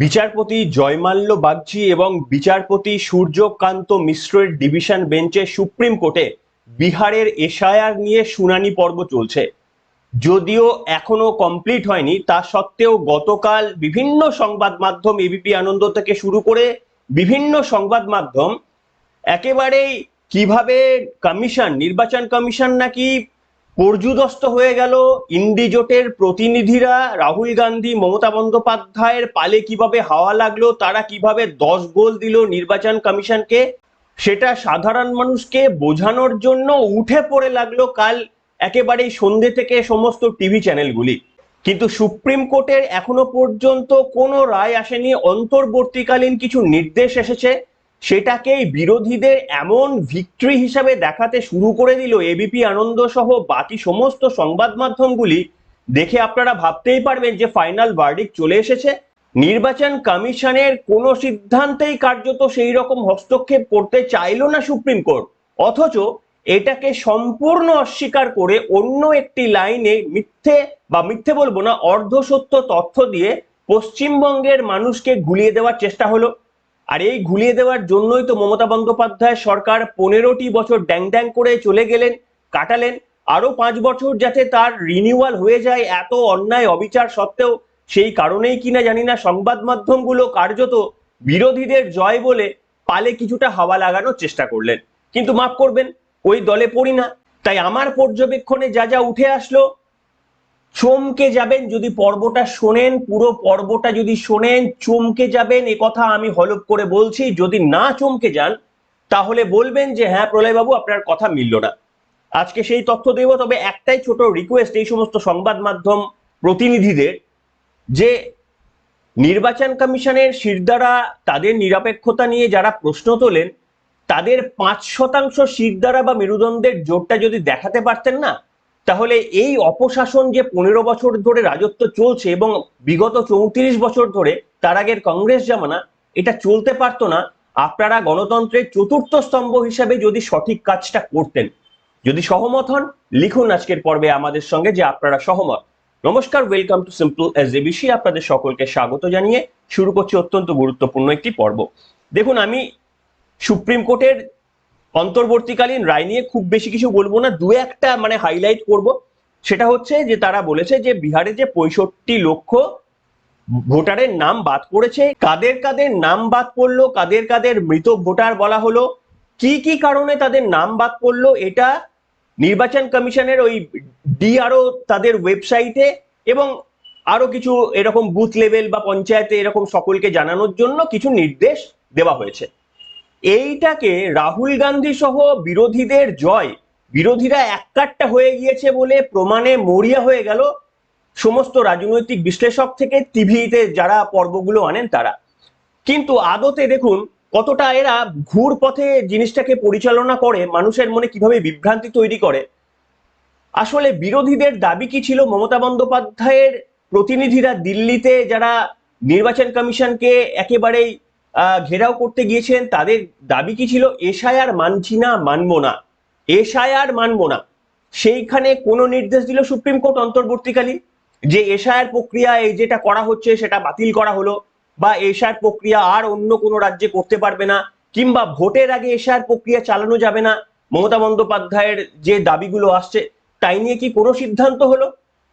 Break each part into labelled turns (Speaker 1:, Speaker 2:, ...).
Speaker 1: বিচারপতি জয়মাল্য বাগচি এবং বিচারপতি সূর্যকান্ত মিশ্রের ডিভিশন বেঞ্চে সুপ্রিম কোর্টে বিহারের এশায়ার নিয়ে শুনানি পর্ব চলছে। যদিও এখনও কমপ্লিট হয়নি, তা সত্ত্বেও গতকাল বিভিন্ন সংবাদ মাধ্যম এবিপি আনন্দ থেকে শুরু করে বিভিন্ন সংবাদ মাধ্যম একেবারেই কীভাবে কমিশন, নির্বাচন কমিশন নাকি পর্যুদস্ত হয়ে গেল ইন্ডি জোটের প্রতিনিধিরা। রাহুল গান্ধী, মমতা বন্দ্যোপাধ্যায়ের পালে কীভাবে হাওয়া লাগল, তারা কীভাবে দশ গোল দিল নির্বাচন কমিশনকে, সেটা সাধারণ মানুষকে বোঝানোর জন্য উঠে পড়ে লাগল কাল একেবারেই সন্ধে থেকে সমস্ত টিভি চ্যানেলগুলি। কিন্তু সুপ্রিম কোর্টের এখনও পর্যন্ত কোনো রায় আসেনি। অন্তর্বর্তীকালীন কিছু নির্দেশ এসেছে। সেটাকেই বিরোধীদের এমন ভিক্টরি হিসাবে দেখাতে শুরু করে দিল এবিপি আনন্দ সহ বাকি সমস্ত সংবাদ মাধ্যমগুলি। দেখে আপনারা ভাবতেই পারবেন যে ফাইনাল ভার্ডিক চলে এসেছে। নির্বাচন কমিশনের কোনো সিদ্ধান্তেই কার্যত সেই রকম হস্তক্ষেপ করতে চাইলো না সুপ্রিম কোর্ট। অথচ এটাকে সম্পূর্ণ অস্বীকার করে অন্য একটি লাইনে মিথ্যে বা মিথ্যে বলব না, অর্ধসত্য তথ্য দিয়ে পশ্চিমবঙ্গের মানুষকে গুলিয়ে দেওয়ার চেষ্টা হলো। আর এই ঘুলিয়ে দেওয়ার জন্যই তো মমতা বন্দ্যোপাধ্যায় সরকার পনেরোটি বছর ড্যাং ড্যাং করে চলে গেলেন, কাটালেন। আরও পাঁচ বছর যাতে তার রিনিউয়াল হয়ে যায়, এত অন্যায় অবিচার সত্ত্বেও সেই কারণেই কিনা জানি না সংবাদ মাধ্যমগুলো কার্যত বিরোধীদের জয় বলে পালে কিছুটা হাওয়া লাগানোর চেষ্টা করলেন। কিন্তু মাফ করবেন, ওই দলে পড়ি না। তাই আমার পর্যবেক্ষণে যা যা উঠে আসলো চমকে যাবেন যদি পর্বটা শোনেন, পুরো পর্বটা যদি শোনেন, চমকে যাবেন, এ কথা আমি হলপ করে বলছি, যদি না চমকে যান, তাহলে বলবেন যে হ্যাঁ প্রলয়বাবু, আপনার কথা মিলল না। আজকে সেই তথ্য দেব, তবে একটাই ছোট রিকোয়েস্ট এই সমস্ত সংবাদ মাধ্যম প্রতিনিধিদের, যে নির্বাচন কমিশনের শিরদারা তাদের নিরপেক্ষতা নিয়ে যারা প্রশ্ন তোলেন, তাদের পাঁচ শতাংশ শিরদারা বা মেরুদণ্ডের জোরটা যদি দেখাতে পারতেন না তাহলে এই অপশাসন যে পনেরো বছর ধরে রাজত্ব চলছে এবং বিগত চৌত্রিশ বছর ধরে, তার আগের কংগ্রেস জামানা, এটা চলতে পারতো না। আপনারা গণতন্ত্রের চতুর্থ স্তম্ভ হিসাবে যদি সঠিক কাজটা করতেন, যদি সহমত হন, লিখুন আজকের পর্বে আমাদের সঙ্গে যে আপনারা সহমত। নমস্কার welcome to simple S ABC আপনাদের সকলকে স্বাগত জানিয়ে শুরু করছি অত্যন্ত গুরুত্বপূর্ণ একটি পর্ব। দেখুন, আমি সুপ্রিম কোর্টের অন্তর্বর্তীকালীন রায় নিয়ে খুব বেশি কিছু বলব না। দু একটা মানে হাইলাইট করব। সেটা হচ্ছে যে, তারা বলেছে যে, বিহারে যে পঁয়ষট্টি লক্ষ ভোটারের নাম বাদ পড়েছে, কাদের কাদের নাম বাদ পড়ল, কাদের কাদের মৃত ভোটার বলা হলো, কি কি কারণে তাদের নাম বাদ পড়ল, এটা নির্বাচন কমিশনের ওই ডিআরও তাদের ওয়েবসাইটে এবং আরও কিছু এরকম বুথ লেভেল বা পঞ্চায়েতে এরকম সকলকে জানানোর জন্য কিছু নির্দেশ দেওয়া হয়েছে। এইটাকে রাহুল গান্ধী সহ বিরোধীদের জয়। বিরোধীরা এককাট্টা হয়ে গিয়েছে বলে প্রমাণে মরিয়া হয়ে গেল সমস্ত রাজনৈতিক বিশ্লেষক থেকে টিভিতে যারা পর্বগুলো আনেন তারা। কিন্তু আদতে দেখুন কতটা এরা ঘুর পথে জিনিসটাকে পরিচালনা করে, মানুষের মনে কীভাবে বিভ্রান্তি তৈরি করে। আসলে বিরোধীদের দাবি কি ছিল? মমতা বন্দ্যোপাধ্যায়ের প্রতিনিধিরা দিল্লিতে যারা নির্বাচন কমিশনকে একেবারেই ঘেরাও করতে গিয়েছেন, তাদের দাবি কি ছিল? এশায়ার মানছি না, মানবো না। এশায়ার মানবো না। সেইখানে কোন নির্দেশ দিল সুপ্রিম কোর্ট অন্তর্বর্তীকালীন যে এশায়ার প্রক্রিয়া এই যেটা করা হচ্ছে সেটা বাতিল করা হলো বা এশায়ার প্রক্রিয়া আর অন্য কোনো রাজ্যে করতে পারবে না কিংবা ভোটের আগে এশায়ার প্রক্রিয়া চালানো যাবে না। মমতা বন্দ্যোপাধ্যায়ের যে দাবিগুলো আসছে, তাই নিয়ে কি কোনো সিদ্ধান্ত হলো?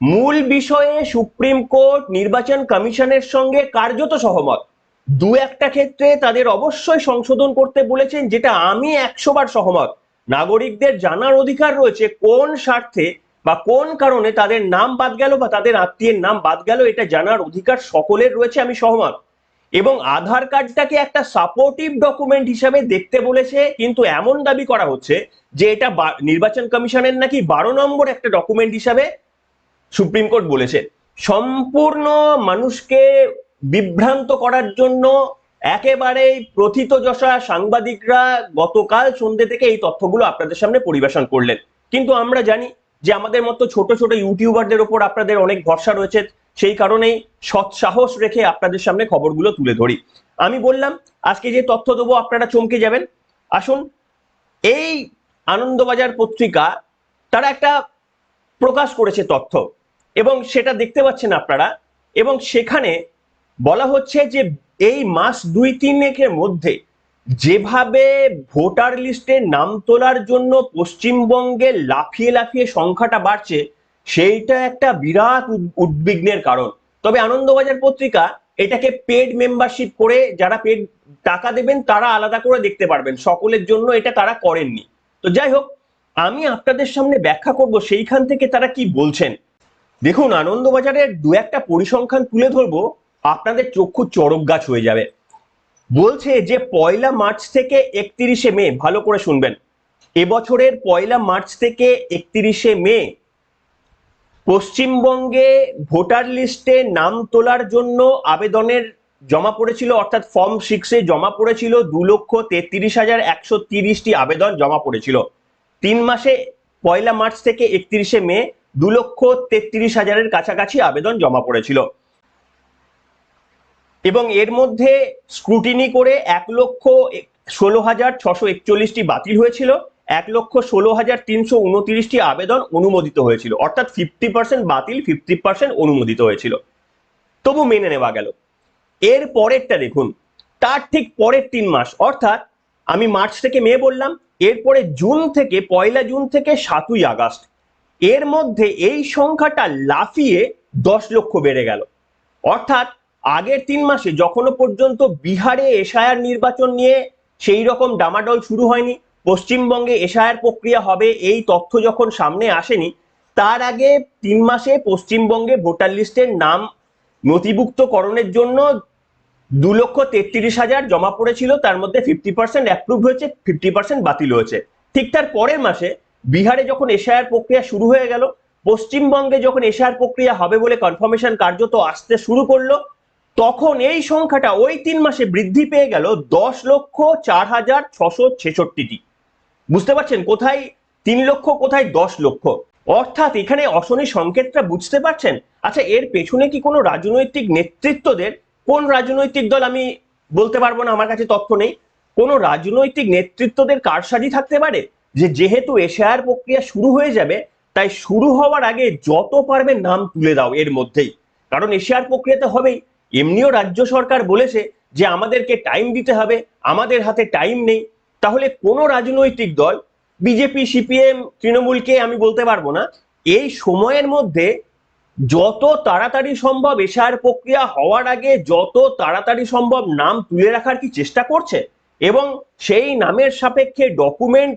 Speaker 1: মূল বিষয়ে সুপ্রিম কোর্ট নির্বাচন কমিশনের সঙ্গে কার্যত সহমত। দু একটা ক্ষেত্রে তাদের অবশ্যই সংশোধন করতে বলেছেন যেটা আমি একশো বার সহমত। নাগরিকদের জানার অধিকার রয়েছে কোন স্বার্থে বা কোন কারণে তাদের নাম বাদ গেল বা তাদের আত্মীয়ের নাম বাদ গেল, এটা জানার অধিকার সকলের রয়েছে, আমি সহমত। এবং আধার কার্ডটাকে একটা সাপোর্টিভ ডকুমেন্ট হিসাবে দেখতে বলেছে, কিন্তু এমন দাবি করা হচ্ছে যে এটা নির্বাচন কমিশনের নাকি বারো নম্বর একটা ডকুমেন্ট হিসাবে সুপ্রিম কোর্ট বলেছে। সম্পূর্ণ মানুষকে বিভ্রান্ত করার জন্য একেবারে প্রথিতযশা সাংবাদিকরা গতকাল সন্ধ্যে থেকে এই তথ্যগুলো আপনাদের সামনে পরিবেশন করলেন। কিন্তু আমরা জানি যে আমাদের মতো ছোট ছোট ইউটিউবারদের ওপর আপনাদের অনেক ভরসা রয়েছে, সেই কারণেই সৎসাহস রেখে আপনাদের সামনে খবরগুলো তুলে ধরি। আমি বললাম, আজকে যে তথ্য দেবো আপনারা চমকে যাবেন। আসুন, এই আনন্দবাজার পত্রিকা তারা একটা প্রকাশ করেছে তথ্য এবং সেটা দেখতে পাচ্ছেন আপনারা এবং সেখানে বলা হচ্ছে যে এই মাস দুই তিনেকের মধ্যে যেভাবে ভোটার লিস্টে নাম তোলার জন্য পশ্চিমবঙ্গে লাফিয়ে লাফিয়ে সংখ্যাটা বাড়ছে, সেইটা একটা বিরাট উদ- উদ্বিগ্নের কারণ। তবে আনন্দবাজার পত্রিকা এটাকে পেড মেম্বারশিপ করে যারা পেড টাকা দেবেন তারা আলাদা করে দেখতে পারবেন, সকলের জন্য এটা তারা করেননি। তো যাই হোক, আমি আপনাদের সামনে ব্যাখ্যা করব সেইখান থেকে তারা কি বলছেন। দেখুন, আনন্দবাজারের দু একটা পরিসংখ্যান তুলে ধরবো। আপনাদের চক্ষু চরক গাছ হয়ে যাবে। বলছে যে পয়লা মার্চ থেকে একত্রিশে মে, ভালো করে শুনবেন। এবছরের পয়লা মার্চ থেকে একত্রিশে মে, পশ্চিমবঙ্গে ভোটার লিস্টে নাম তোলার জন্য আবেদনের জমা পড়েছিল, অর্থাৎ ফর্ম সিক্সে জমা পড়েছিল দু লক্ষ তেত্রিশ হাজার একশো তিরিশটি আবেদন জমা পড়েছিল। তিন মাসে পয়লা মার্চ থেকে একত্রিশে মে দু লক্ষ তেত্রিশ হাজারের কাছাকাছি আবেদন জমা পড়েছিল। এবং এর মধ্যে স্ক্রুটিনি করে এক লক্ষ ষোলো হাজার ছশো একচল্লিশটি বাতিল হয়েছিল। এক লক্ষ ষোলো হাজার তিনশো উনত্রিশটি আবেদন অনুমোদিত হয়েছিল। অর্থাৎ ফিফটি পার্সেন্ট বাতিল ফিফটি পার্সেন্ট অনুমোদিত হয়েছিল। তবু মেনে নেওয়া গেল। এর পরেরটা দেখুন। তার ঠিক পরের তিন মাস, অর্থাৎ আমি মার্চ থেকে মে বললাম, এরপরে জুন থেকে, পয়লা জুন থেকে সাতই আগস্ট। এর মধ্যে এই সংখ্যাটা লাফিয়ে দশ লক্ষ বেড়ে গেল। অর্থাৎ আগের তিন মাসে যখনও পর্যন্ত বিহারে এশায়ার নির্বাচন নিয়ে সেই রকম ডামাডল শুরু হয়নি, পশ্চিমবঙ্গে এশায়ার প্রক্রিয়া হবে এই তথ্য যখন সামনে আসেনি, তার আগে তিন মাসে পশ্চিমবঙ্গে ভোটার লিস্টের নাম নথিভুক্তকরণের জন্য দু লক্ষ তেত্রিশ হাজার জমা পড়েছিল, তার মধ্যে ফিফটি পার্সেন্ট অ্যাপ্রুভ হয়েছে ফিফটি পার্সেন্ট বাতিল হয়েছে। ঠিক তার পরের মাসে বিহারে যখন এশায়ার প্রক্রিয়া শুরু হয়ে গেল, পশ্চিমবঙ্গে যখন এশায়ার প্রক্রিয়া হবে বলে কনফার্মেশন কার্যত আসতে শুরু করল তখন এই সংখ্যাটা ওই তিন মাসে বৃদ্ধি পেয়ে গেল দশ লক্ষ চার হাজার ছশো ছেষট্টিটি। বুঝতে পারছেন? কোথায় তিন লক্ষ, কোথায় দশ লক্ষ? অর্থাৎ এখানে অশনি সংকেতটা বুঝতে পারছেন? আচ্ছা এর পেছনে কি কোনো রাজনৈতিক নেতৃত্বদের, কোন রাজনৈতিক দল আমি বলতে পারব না, আমার কাছে তথ্য নেই, কোন রাজনৈতিক নেতৃত্বদের কারসাজি থাকতে পারে? যে যেহেতু এশিয়ার প্রক্রিয়া শুরু হয়ে যাবে, তাই শুরু হওয়ার আগে যত পারবে নাম তুলে দাও এর মধ্যেই। কারণ এশিয়ার প্রক্রিয়াতে হবেই। এমনিও রাজ্য সরকার বলেছে যে আমাদেরকে টাইম দিতে হবে, আমাদের হাতে টাইম নেই। তাহলে কোনো রাজনৈতিক দল বিজেপি সিপিএম তৃণমূলকে আমি বলতে পারব না, এই সময়ের মধ্যে যত তাড়াতাড়ি সম্ভব এশার প্রক্রিয়া হওয়ার আগে যত তাড়াতাড়ি সম্ভব নাম তুলে রাখার কি চেষ্টা করছে? এবং সেই নামের সাপেক্ষে ডকুমেন্ট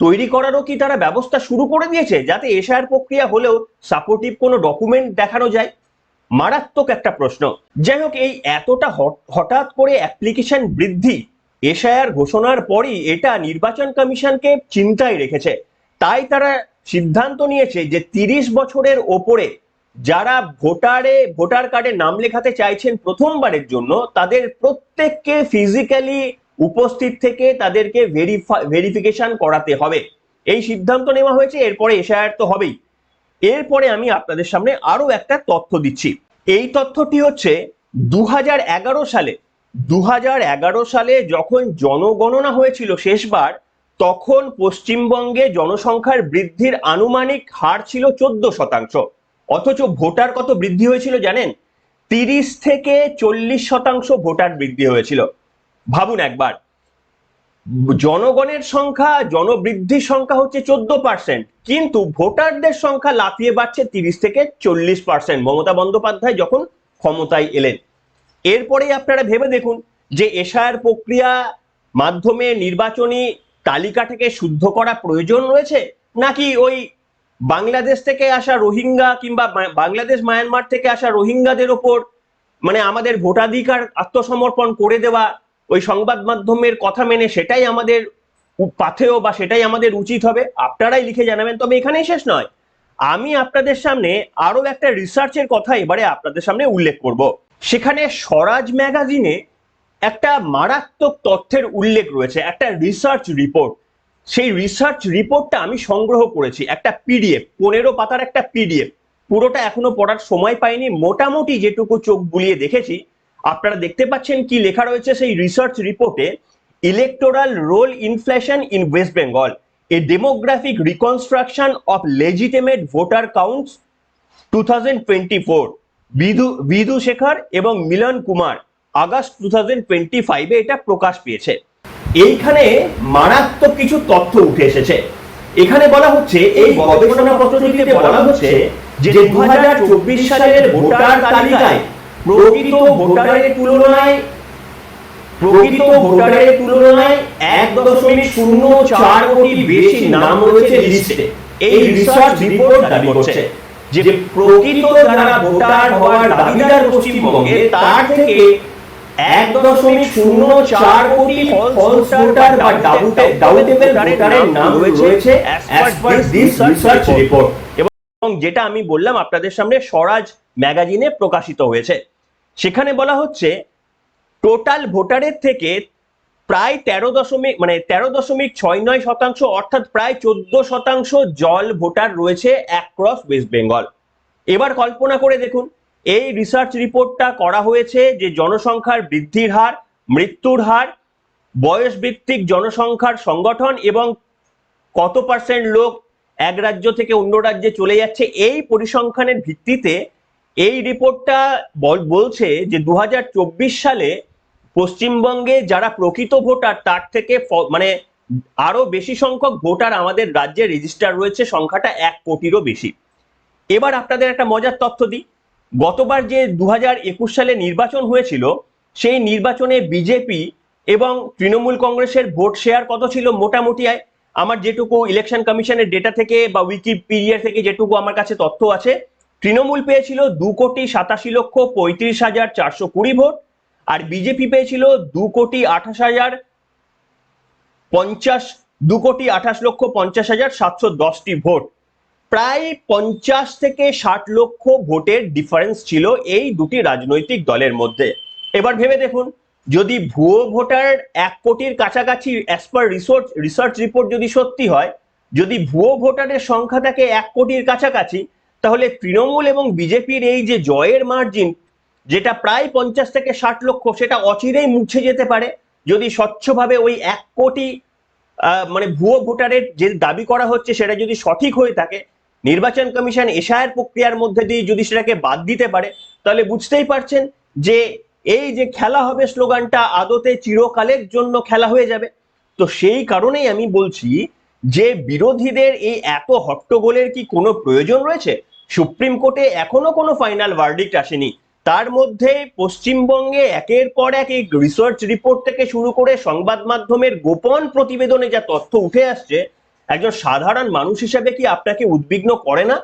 Speaker 1: তৈরি করারও কি তারা ব্যবস্থা শুরু করে দিয়েছে, যাতে এশার প্রক্রিয়া হলেও সাপোর্টিভ কোনো ডকুমেন্ট দেখানো যায়? মারাত্মক একটা প্রশ্ন। যাই হোক এই এতটা হঠাৎ করে অ্যাপ্লিকেশন বৃদ্ধি এশায়ার ঘোষণার পরই এটা নির্বাচন কমিশনকে চিন্তায় রেখেছে। তাই তারা সিদ্ধান্ত নিয়েছে যে তিরিশ বছরের ওপরে যারা ভোটারে, ভোটার কার্ডে নাম লেখাতে চাইছেন প্রথমবারের জন্য, তাদের প্রত্যেককে ফিজিক্যালি উপস্থিত থেকে তাদেরকে ভেরিফিকেশন করাতে হবে। এই সিদ্ধান্ত নেওয়া হয়েছে, এরপরে এশায়ার তো হবেই। এরপরে আমি আপনাদের সামনে আরও একটা তথ্য দিচ্ছি। এই তথ্যটি হচ্ছে দু হাজার এগারো সালে দু হাজার এগারো সালে যখন জনগণনা হয়েছিল শেষবার, তখন পশ্চিমবঙ্গে জনসংখ্যার বৃদ্ধির আনুমানিক হার ছিল চোদ্দ শতাংশ। অথচ ভোটার কত বৃদ্ধি হয়েছিল জানেন? তিরিশ থেকে চল্লিশ শতাংশ ভোটার বৃদ্ধি হয়েছিল। ভাবুন একবার। জনগণের সংখ্যা, জনবৃদ্ধির সংখ্যা হচ্ছে চোদ্দ পার্সেন্ট কিন্তু ভোটারদের সংখ্যা লাফিয়ে বাড়ছে তিরিশ থেকে চল্লিশ পার্সেন্ট মমতা বন্দ্যোপাধ্যায় যখন ক্ষমতায় এলেন এরপরেই আপনারা ভেবে দেখুন যে এশায়ার প্রক্রিয়া মাধ্যমে নির্বাচনী তালিকা থেকে শুদ্ধ করা প্রয়োজন রয়েছে, নাকি ওই বাংলাদেশ থেকে আসা রোহিঙ্গা কিংবা বাংলাদেশ, মায়ানমার থেকে আসা রোহিঙ্গাদের ওপর মানে আমাদের ভোটাধিকার আত্মসমর্পণ করে দেওয়া ওই সংবাদ মাধ্যমের কথা মেনে সেটাই আমাদের পাথেয় বা সেটাই আমাদের উচিত হবে। আপনারাই লিখে জানাবেন, তবে এখানেই শেষ নয়। আমি আপনাদের সামনে আরও একটা রিসার্চের কথা এবারে আপনাদের সামনে উল্লেখ করব। সেখানে স্বরাজ ম্যাগাজিনে একটা মারাত্মক তথ্যের উল্লেখ রয়েছে, একটা রিসার্চ রিপোর্ট সেই রিসার্চ রিপোর্টটা আমি সংগ্রহ করেছি, একটা পিডিএফ পনেরো পাতার একটা পিডিএফ পুরোটা এখনও পড়ার সময় পাইনি, মোটামুটি যেটুকু চোখ বুলিয়ে দেখেছি আপনারা দেখতে পাচ্ছেন কি লেখা রয়েছে সেই রিসার্চ রিপোর্টে electoral roll inflation in West Bengal a demographic reconstruction of legitimate voter counts to Bidhu Bidhu Shekhar এবং Milan Kumar August two thousand twenty ফাইভে এটা প্রকাশ পেয়েছে। এইখানে মারাত্মক কিছু তথ্য উঠে এসেছে। এখানে বলা হচ্ছে এই গবেষণা পত্রটিতে বলা হচ্ছে যে দু হাজার চব্বিশ সালের ভোটার তালিকায় প্রকৃত ভোটারের তুলনায়, প্রকৃত ভোটারের তুলনায় এক দশমিক শূন্য চার কোটি বেশি নাম রয়েছে লিস্টে এই রিসার্চ রিপোর্ট দাবি করছে যে প্রকৃত যারা ভোটার হওয়ার দাবিদার পশ্চিমবঙ্গে, তার থেকে এক দশমিক শূন্য চার কোটি ফলস ভোটার বা ডাউটেবল ভোটারের নাম রয়েছে as per this research report এবং যেটা আমি বললাম আপনাদের সামনে, স্বরাজ ম্যাগাজিনে প্রকাশিত হয়েছে। সেখানে বলা হচ্ছে, টোটাল ভোটারের থেকে প্রায় তেরো দশমিক মানে তেরো দশমিক ছয় নয় শতাংশ, অর্থাৎ প্রায় চোদ্দ শতাংশ জল ভোটার রয়েছে অ্যাক্রস ওয়েস্ট বেঙ্গল এবার কল্পনা করে দেখুন, এই রিসার্চ রিপোর্টটা করা হয়েছে যে জনসংখ্যার বৃদ্ধির হার, মৃত্যুর হার বয়স ভিত্তিক জনসংখ্যার সংগঠন এবং কত পার্সেন্ট লোক এক রাজ্য থেকে অন্য রাজ্যে চলে যাচ্ছে, এই পরিসংখ্যানের ভিত্তিতে এই রিপোর্টটা বলছে যে দু হাজার চব্বিশ সালে পশ্চিমবঙ্গে যারা প্রকৃত ভোটার, তার থেকে মানে আরও বেশি সংখ্যক ভোটার আমাদের রাজ্যে রেজিস্টার রয়েছে, সংখ্যাটা এক কোটিরও বেশি। এবার আপনাদের একটা মজার তথ্য দিই। গতবার যে দু সালে নির্বাচন হয়েছিল, সেই নির্বাচনে বিজেপি এবং তৃণমূল কংগ্রেসের ভোট শেয়ার কত ছিল মোটামুটি? আমার যেটুকু ইলেকশন কমিশনের ডেটা থেকে বা উইকিপিডিয়া থেকে যেটুকু আমার কাছে তথ্য আছে তৃণমূল পেয়েছিল দু কোটি সাতাশি লক্ষ পঁয়ত্রিশ হাজার চারশো কুড়ি ভোট, আর বিজেপি পেয়েছিল দু কোটি আঠাশ হাজার পঞ্চাশ, দু কোটি আঠাশ লক্ষ পঞ্চাশ হাজার সাতশো দশটি ভোট। প্রায় পঞ্চাশ থেকে ষাট লক্ষ ভোটের ডিফারেন্স ছিল এই দুটি রাজনৈতিক দলের মধ্যে। এবার ভেবে দেখুন, যদি ভুয়ো ভোটার এক কোটির কাছাকাছি as per research research report যদি সত্যি হয়, যদি ভুয়ো ভোটারের সংখ্যা থাকে এক কোটির কাছাকাছি তাহলে তৃণমূল এবং বিজেপির এই যে জয়ের মার্জিন যেটা প্রায় পঞ্চাশ থেকে ষাট লক্ষ, সেটা অচিরেই মুছে যেতে পারে। যদি স্বচ্ছভাবে ওই এক কোটি মানে ভুয়ো ভোটারের যে দাবি করা হচ্ছে, সেটা যদি সঠিক হয়ে থাকে, নির্বাচন কমিশন এশায়ের প্রক্রিয়ার মধ্যে দিয়ে যদি সেটাকে বাদ দিতে পারে, তাহলে বুঝতেই পারছেন যে এই যে খেলা হবে স্লোগানটা, আদতে চিরকালের জন্য খেলা হয়ে যাবে। তো সেই কারণেই আমি বলছি যে বিরোধীদের এই এত হট্টগোলের কি কোনো প্রয়োজন রয়েছে? সুপ্রিম কোর্টে এখনও কোনো ফাইনাল ভার্ডিক্ট আসেনি। তার মধ্যে পশ্চিমবঙ্গে একের পর এক এই রিসার্চ রিপোর্ট থেকে শুরু করে সংবাদ মাধ্যমের গোপন প্রতিবেদনে যা তথ্য উঠে আসছে, একজন সাধারণ মানুষ হিসেবে কি আপনাকে উদ্বিগ্ন করে না?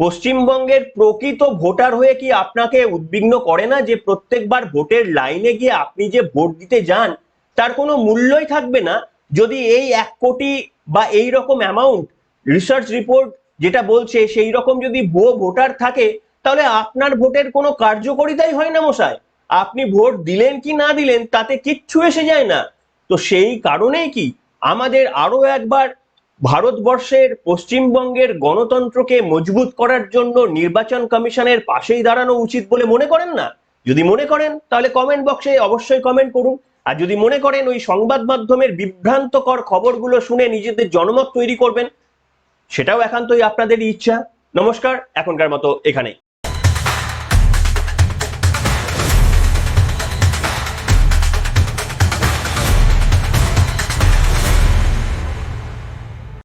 Speaker 1: পশ্চিমবঙ্গের প্রকৃত ভোটার হয়ে কি আপনাকে উদ্বিগ্ন করে না যে প্রত্যেকবার ভোটের লাইনে গিয়ে আপনি যে ভোট দিতে যান, তার কোনো মূল্যই থাকবে না? যদি এই এক কোটি বা এই রকম অ্যামাউন্ট রিসার্চ রিপোর্ট যেটা বলছে, সেই রকম যদি ভুয়ো ভোটার থাকে, তাহলে আপনার ভোটের কোনো কার্যকরিতাই হয় না মশাই। আপনি ভোট দিলেন কি না দিলেন, তাতে কিচ্ছু এসে যায় না। তো সেই কারণেই কি আমাদের আরও একবার ভারতবর্ষের পশ্চিমবঙ্গের গণতন্ত্রকে মজবুত করার জন্য নির্বাচন কমিশনের পাশেই দাঁড়ানো উচিত বলে মনে করেন না? যদি মনে করেন, তাহলে কমেন্ট বক্সে অবশ্যই কমেন্ট করুন। আর যদি মনে করেন ওই সংবাদ মাধ্যমের বিভ্রান্তকর খবরগুলো শুনে নিজেদের জনমত তৈরি করবেন সেটাও একান্তই আপনাদেরই ইচ্ছা। নমস্কার এখনকার মতো এখানেই।